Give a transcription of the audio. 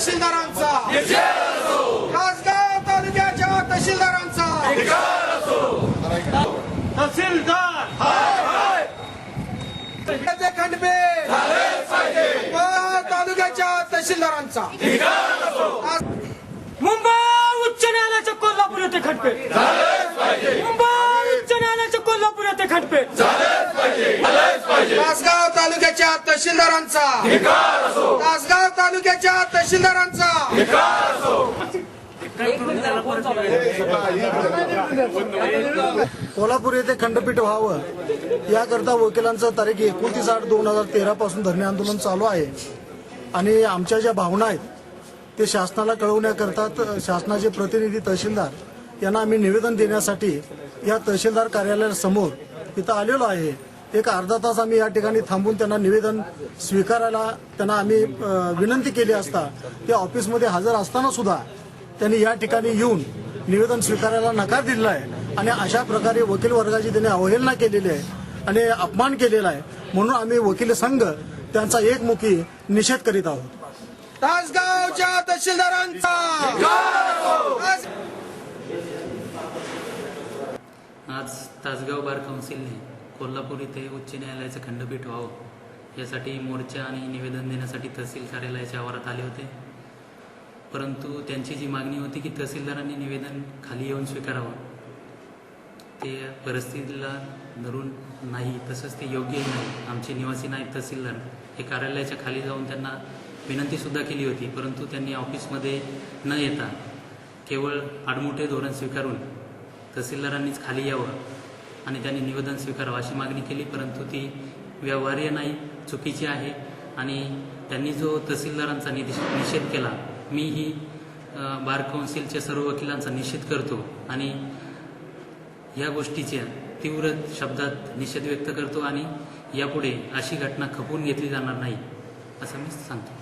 तहसीलदारांचा. तासगाव तालुक्याच्या तहसीलदारांचा. तहसीलदार. त्याचे खंडपे. तालुक्याच्या तहसीलदारांचा. मुंबई उच्च न्यायालयाचे कोल्हापूर येथे खटपे मुंबई उच्च न्यायालयाचे कोल्हापूर येथे खटपे तहसीलदारांचा. तासगाव तालुक्याच्या तहसीलदारांचा. कोल्हापूर येथे खंडपीठ व्हावं. याकरता वकिलांचं तारीख एकोणतीस आठ दोन हजार तेरा पासून धरणे आंदोलन चालू आहे. आणि आमच्या ज्या भावना आहेत ते शासनाला कळवण्याकरता शासनाचे प्रतिनिधी तहसीलदार यांना आम्ही निवेदन देण्यासाठी या तहसीलदार कार्यालयासमोर इथं आलेलो आहे. एक अर्धा तास आम्ही या ठिकाणी थांबून त्यांना निवेदन स्वीकारायला त्यांना आम्ही विनंती केली असता ते ऑफिसमध्ये हजर असताना सुद्धा त्यांनी या ठिकाणी येऊन निवेदन स्वीकारायला नकार दिलेला आहे आणि अशा प्रकारे वकील वर्गाची त्यांनी अवहेलना केलेली आहे आणि अपमान केलेला आहे. म्हणून आम्ही वकील संघ त्यांचा एकमुखी निषेध करीत आहोत. तासगावच्या तहसीलदारांचा! आज तासगाव बार काउन्सिलने कोल्हापूर येथे उच्च न्यायालयाचं खंडपीठ व्हावं यासाठी मोर्चा आणि निवेदन देण्यासाठी तहसील कार्यालयाच्या आवारात आले होते. परंतु त्यांची जी मागणी होती की तहसीलदारांनी निवेदन खाली येऊन स्वीकारावं ते परिस्थितीला धरून नाही. तसंच ते योग्यही नाही. आमचे निवासी नाहीत तहसीलदार हे कार्यालयाच्या खाली जाऊन त्यांना विनंतीसुद्धा केली होती परंतु त्यांनी ऑफिसमध्ये न येता केवळ आडमोठे धोरण स्वीकारून तहसीलदारांनीच खाली यावं आणि त्यांनी निवेदन स्वीकारावं अशी मागणी केली परंतु ती व्यवहार्य नाही चुकीची आहे. आणि त्यांनी जो तहसीलदारांचा निदेश निषेध केला मीही ही बार काउन्सिलच्या सर्व वकिलांचा निषेध करतो आणि या गोष्टीच्या तीव्र शब्दात निषेध व्यक्त करतो आणि यापुढे अशी घटना खपवून घेतली जाणार नाही असं मी सांगतो.